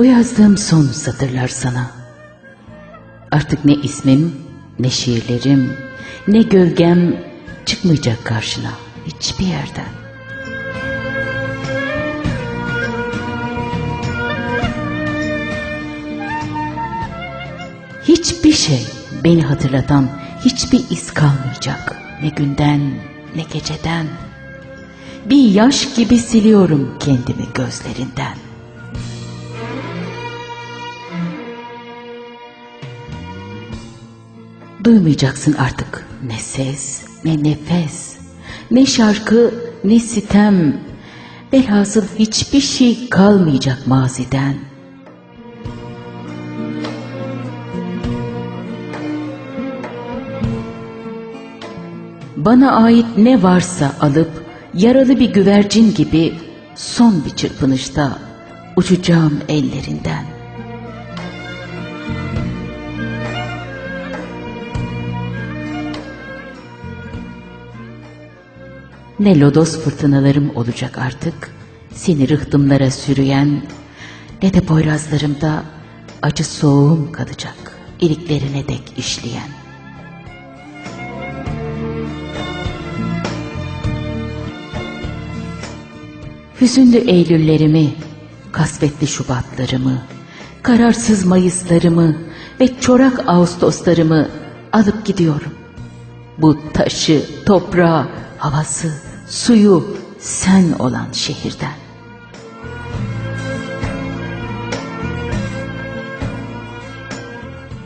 Bu yazdığım son satırlar sana. Artık ne ismim, ne şiirlerim, ne gölgem çıkmayacak karşına hiçbir yerden. Hiçbir şey beni hatırlatan hiçbir iz kalmayacak. Ne günden ne geceden. Bir yaş gibi siliyorum kendimi gözlerinden. Duymayacaksın artık ne ses, ne nefes, ne şarkı, ne sitem. Velhasıl hiçbir şey kalmayacak maziden. Bana ait ne varsa alıp yaralı bir güvercin gibi son bir çırpınışta uçacağım ellerinden. Ne lodos fırtınalarım olacak artık, seni rıhtımlara sürüyen, ne de boyrazlarımda acı soğuğum kalacak, iliklerine dek işleyen. Hüzünlü Eylüllerimi, kasvetli Şubatlarımı, kararsız Mayıslarımı ve çorak Ağustoslarımı alıp gidiyorum. Bu taşı, toprağı, havası, suyu sen olan şehirden.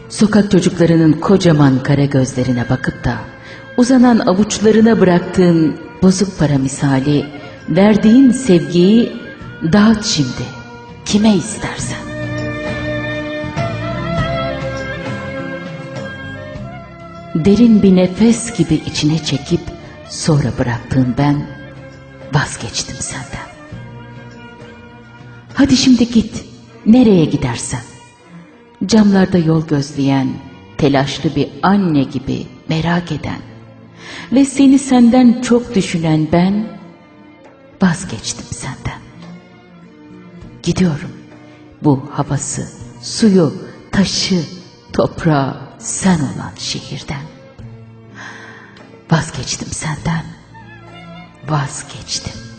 Sokak çocuklarının kocaman kara gözlerine bakıp da uzanan avuçlarına bıraktığın bozuk para misali verdiğin sevgiyi dağıt şimdi kime istersen. Derin bir nefes gibi içine çekip sonra bıraktığın ben vazgeçtim senden. Hadi şimdi git nereye gidersen. Camlarda yol gözleyen, telaşlı bir anne gibi merak eden ve seni senden çok düşünen ben vazgeçtim senden. Gidiyorum. Bu havası, suyu, taşı, toprağı sen olan şehirden. Vazgeçtim senden. Vazgeçtim.